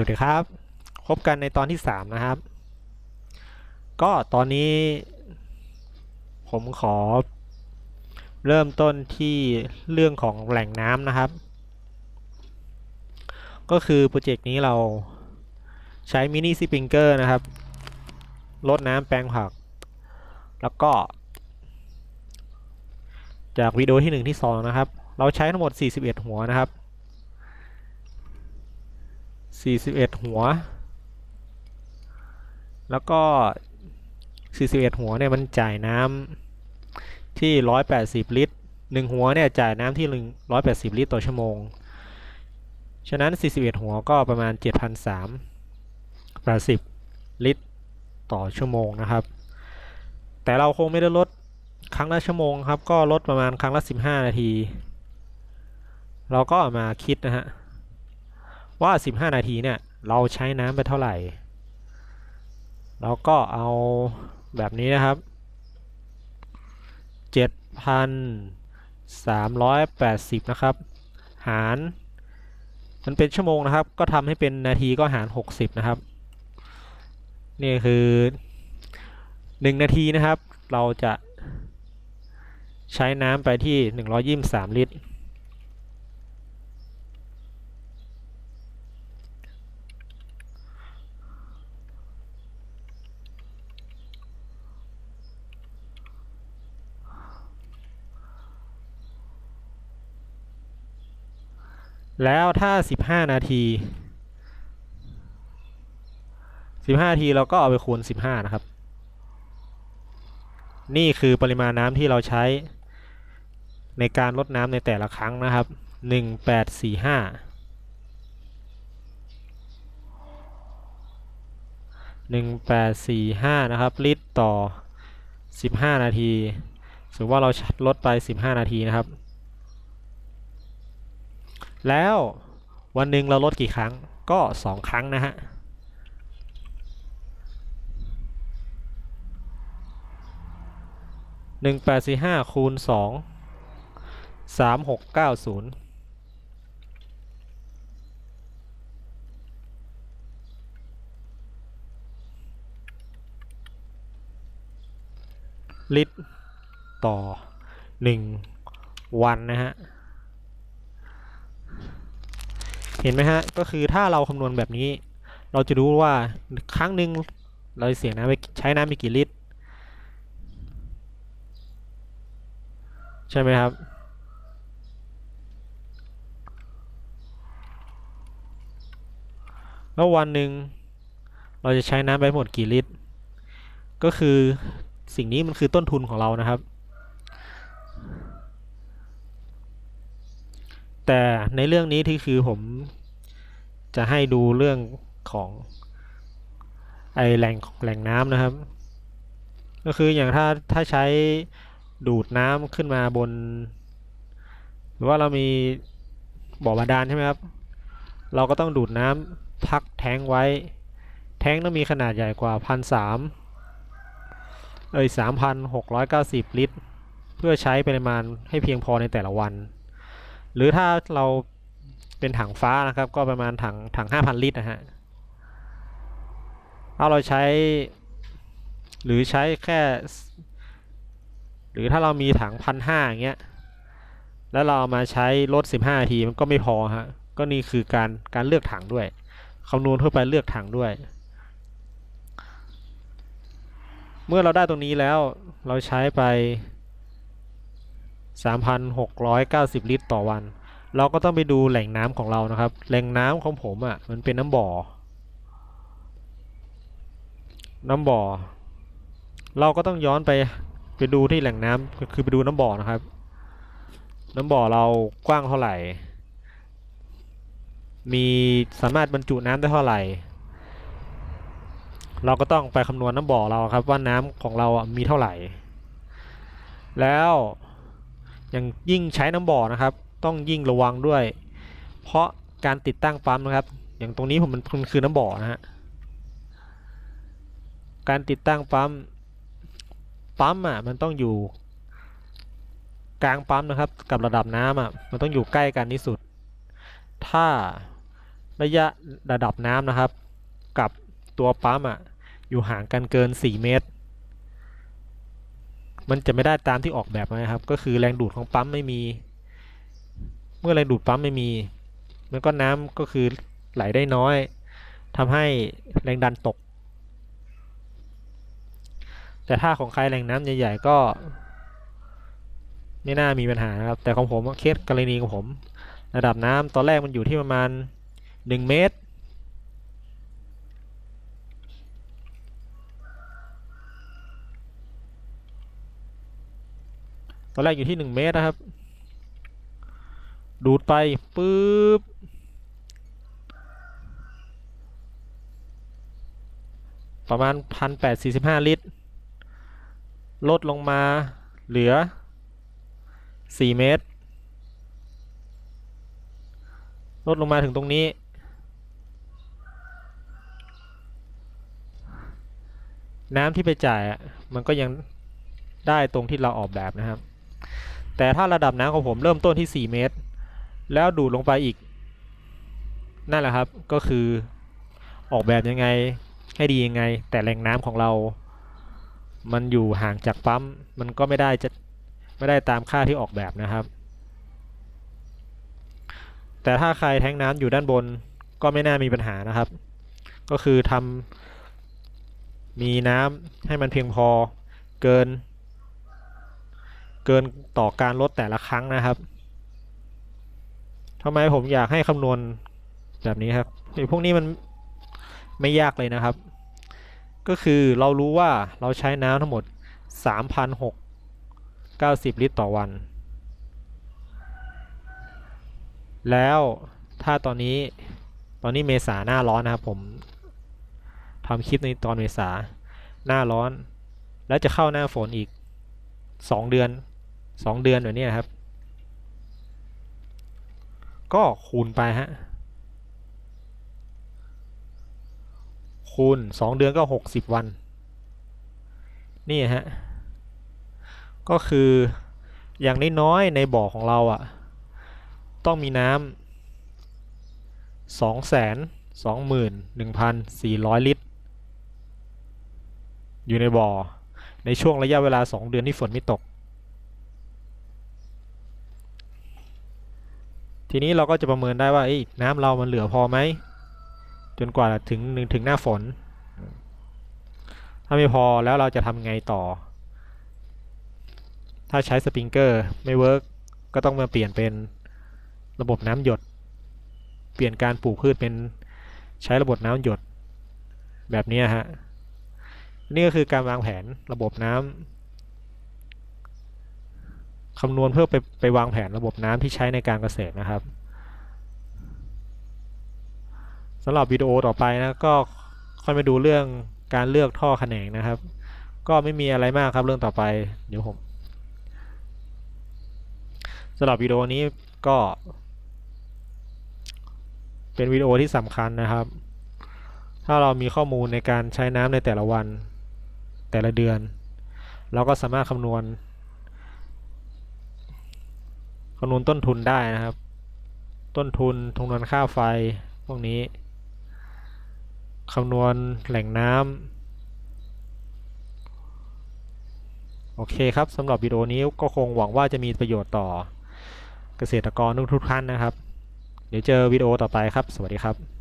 วัสดีครับ พบกันในตอนที่สามนะครับ ก็ตอนนี้ ผมขอ เริ่มต้นที่เรื่องของแหล่งน้ำนะครับ ก็คือโปรเจกต์นี้เราใช้มินิสปริงเกอร์นะครับลดน้ำแปลงผัก แล้วก็ จากวิดีโอที่หนึ่งที่สองนะครับ เราใช้ทั้งหมด 41 หัวนะครับ 41 หัว แล้วก็ 41 หัวเนี่ยมันจ่ายน้ำที่ 180 ลิตร 1 หัวเนี่ยจ่ายน้ำที่ 180 ลิตรต่อชั่วโมง ฉะนั้น 41 หัวก็ประมาณ 7,380ลิตรต่อชั่วโมงนะครับ แต่เราคงไม่ได้ลดครั้งละชั่วโมงครับ ก็ลดประมาณครั้งละ 15 นาที เราก็มาคิดนะฮะ ว่า 15 นาทีเนี่ยเราใช้น้ำไปเท่าไหร่เราก็เอาแบบนี้นะครับ 7,380 นะครับ หาร มันเป็นชั่วโมงนะครับ ก็ทำให้เป็นนาทีก็หาร 60 นะครับ นี่คือ 1 นาทีนะครับ เราจะใช้น้ำไปที่ 123 ลิตร แล้วถ้า 15 นาที 15 นาทีเราก็เอาไปคูณ 15 นะครับ นี่คือปริมาณน้ำที่เราใช้ ในการลดน้ำในแต่ละครั้งนะครับ 1845 1845 นะครับ ลิตรต่อ 15 นาที สมมติว่าเราลดไป 15 นาทีนะครับ แล้ววันหนึ่งเราลดกี่ครั้งก็ 2 ครั้งนะฮะหนึ่งแปดสี่ห้าคูณสองสามหกเก้าศูนย์ลิตรต่อหนึ่งวันนะฮะ เห็นไหมฮะ ก็คือถ้าเราคำนวณแบบนี้ เราจะรู้ว่าครั้งหนึ่งเราเสียน้ำไปใช้น้ำไปกี่ลิตร ใช่ไหมครับ แล้ววันหนึ่งเราจะใช้น้ำไปหมดกี่ลิตร ก็คือสิ่งนี้มันคือต้นทุนของเรานะครับ แต่ในเรื่องนี้ที่คือผมจะให้ดูเรื่องของไอแหล่งแหล่งน้ำนะครับ ก็คืออย่างถ้าถ้าใช้ดูดน้ำขึ้นมาบน หรือว่าเรามีบ่อบาดาลใช่ไหมครับ เราก็ต้องดูดน้ำพักแท้งไว้ แท้งต้องมีขนาดใหญ่กว่าพันสามเอ้ยสามพันหกร้อยเก้าสิบลิตร เพื่อใช้ปริมาณให้เพียงพอในแต่ละวัน หรือถ้าเราเป็นถังฟ้านะครับ ก็ประมาณถังถังห้าพันลิตรนะฮะถ้าเราใช้ หรือใช้แค่ หรือถ้าเรามีถังพันห้าอย่างเงี้ยแล้วเราเอามาใช้ลด15นาทีมันก็ไม่พอฮะก็นี่คือการการเลือกถังด้วยคำนวณทั่วไปเลือกถังด้วย เมื่อเราได้ตรงนี้แล้วเราใช้ไป 3,690 ลิตรต่อวัน เราก็ต้องไปดูแหล่งน้ำของเรานะครับ แหล่งน้ำของผมอะ่ะมันเป็นน้ำบ่อ น้ำบ่อ เราก็ต้องย้อนไปไปดูที่แหล่งน้ำคือไปดูน้ำบ่อนะครับ น้ำบ่อเรากว้างเท่าไหร่ มีสามารถบรรจุน้ำได้เท่าไหร่ เราก็ต้องไปคำนวณน้ำบ่อเราครับว่าน้ำของเราอะมีเท่าไหร่ แล้ว ย่างยิ่งใช้น้ำบ่อนะครับ ต้องยิ่งระวังด้วย เพราะการติดตั้งปั๊มนะครับ อย่างตรงนี้ผมมันมันคือน้ำบ่อนะฮะการติดตั้งปั๊มปั๊มอะมันต้องอยู่ กลางปั๊มนะครับ กับระดับน้ำอะมันต้องอยู่ใกล้กันที่สุด ถ้าระยะระดับน้ำนะครับ กับตัวปั๊มอะอยู่ห่างกันเกิน 4 เมตร มันจะไม่ได้ตามที่ออกแบบนะครับ ก็คือแรงดูดของปั๊มไม่มี เมื่อแรงดูดปั๊มไม่มี มันก็น้ำก็คือไหลได้น้อยทำให้แรงดันตก แต่ถ้าของใครแหล่งน้ำใหญ่ ๆ ก็ ไม่น่ามีปัญหานะครับ แต่ของผมเคสกรณีของผม ระดับน้ำตอนแรกมันอยู่ที่ประมาณ 1 เมตร อนแรกอยู่ที่1เมตรนะครับ ดูดไปปุ๊บประมาณ 1,845 ลิตร ลดลงมาเหลือ 4 เมตร ลดลงมาถึงตรงนี้ น้ำที่ไปจ่ายมันก็ยังได้ตรงที่เราออกแบบนะครับ แต่ถ้าระดับน้ำของผมเริ่มต้นที่ 4 เมตร แล้วดูดลงไปอีก นั่นแหละครับก็คือออกแบบยังไงให้ดียังไง แต่แหล่งน้ำของเรา มันอยู่ห่างจากปั๊มมันก็ไม่ได้จะไม่ได้ตามค่าที่ออกแบบนะครับ แต่ถ้าใครแทงน้ำอยู่ด้านบนก็ไม่น่ามีปัญหานะครับ ก็คือทำมีน้ำให้มันเพียงพอเกิน เกินต่อการลดแต่ละครั้งนะครับทำไมผมอยากให้คำนวณแบบนี้ครับไอ้พวกนี้มันไม่ยากเลยนะครับ ก็คือเรารู้ว่าเราใช้น้ำทั้งหมด 3,690 ลิตรต่อวัน แล้วถ้าตอนนี้ตอนนี้เมษาหน้าร้อนนะครับผมทำคลิปในตอนเมษาหน้าร้อน แล้วจะเข้าหน้าฝนอีก 2 เดือน 2เดือนแบบนี้ครับ ก็คูณไปฮะ คูณ2เดือนก็60วัน นี่ฮะ ก็คืออย่างน้อยๆในบ่อของเราอะ่ะ ต้องมีน้ำสองแสนสองหมื่นหนึ่งพันสี่ร้อยลิตร อยู่ในบ่อ ในช่วงระยะเวลาสองเดือนที่ฝนไม่ตก ทีนี้เราก็จะประเมินได้ว่าเอ้ยน้ำเรามันเหลือพอไหม จนกว่าถึงถึงหน้าฝน ถ้าไม่พอแล้วเราจะทำไงต่อ ถ้าใช้สปริงเกอร์ไม่เวิร์กก็ต้องมาเปลี่ยนเป็นระบบน้ำหยด เปลี่ยนการปลูกพืชเป็นใช้ระบบน้ำหยดแบบนี้ฮะ นี่ก็คือการวางแผนระบบน้ำ คำนวณเพื่อไปไปวางแผนระบบน้ำที่ใช้ในการเกษตรนะครับสำหรับวิดีโอต่อไปนะก็ค่อยมาดูเรื่องการเลือกท่อแขนงนะครับ ก็ไม่มีอะไรมากครับเรื่องต่อไปเดี๋ยวผมสำหรับวิดีโอนี้ก็ เป็นวิดีโอที่สำคัญนะครับ ถ้าเรามีข้อมูลในการใช้น้ำในแต่ละวันแต่ละเดือน เราก็สามารถคำนวณ คำนวณต้นทุนได้นะครับ ต้นทุนคำนวณค่าไฟพวกนี้คำนวณแหล่งน้ำโอเคครับสำหรับวิดีโอนี้ก็คงหวังว่าจะมีประโยชน์ต่อเกษตรกรทุกท่านนะครับ เดี๋ยวเจอวิดีโอต่อไปครับ สวัสดีครับ